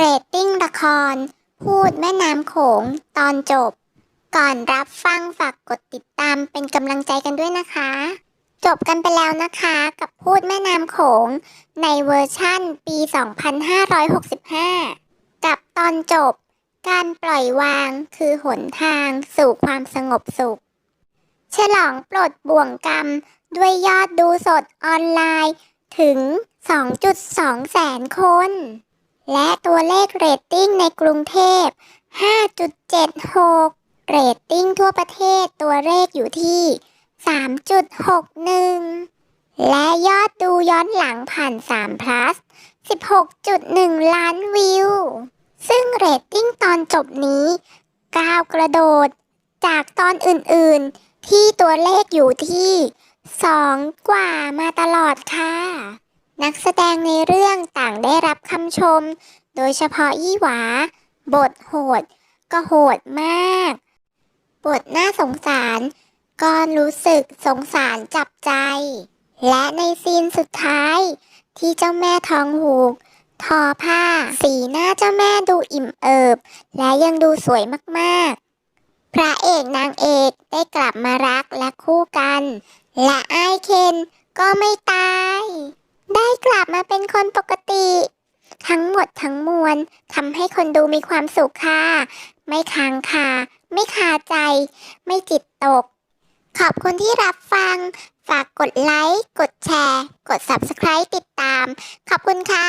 เรตติ้งละคร พูดแม่น้ำโขงตอนจบ ก่อนรับฟังฝากกดติดตามเป็นกำลังใจกันด้วยนะคะ จบกันไปแล้วนะคะกับพูดแม่น้ำโขง ในเวอร์ชั่นปี 2565 กับตอนจบ การปล่อยวางคือหนทางสู่ความสงบสุข ฉลองปลดบ่วงกรรม ด้วยยอดดูสดออนไลน์ถึง 2.2 แสนคน และตัวเลขเรตติ้งในกรุงเทพ 5.76 เรตติ้งทั่วประเทศตัวเลขอยู่ที่ 3.61 และยอดดูย้อนหลังผ่าน 3 plus 16.1 ล้านวิว ซึ่งเรตติ้งตอนจบนี้ก้าวกระโดด จากตอนอื่นๆ ที่ตัวเลขอยู่ที่ 2 กว่ามาตลอดค่ะ นักแสดงในเรื่องต่างได้รับคำชม โดยเฉพาะยี่หวา บทโหด ก็โหดมาก บทน่าสงสารก็รู้สึกสงสารจับใจ และในซีนสุดท้าย ที่เจ้าแม่ทองหูกทอผ้า สีหน้าเจ้าแม่ดูอิ่มเอิบ และยังดูสวยมากๆ พระเอกนางเอกได้กลับมารักและคู่กัน และไอเคนก็ไม่ตาย กลับมาเป็นคนปกติ ทั้งหมดทั้งมวลทำให้คนดูมีความสุขค่ะ ไม่ค้างคาไม่คาใจ ไม่จิตตก ขอบคุณที่รับฟัง ฝากกดไลค์ กดแชร์ กด Subscribe ติดตาม ขอบคุณค่ะ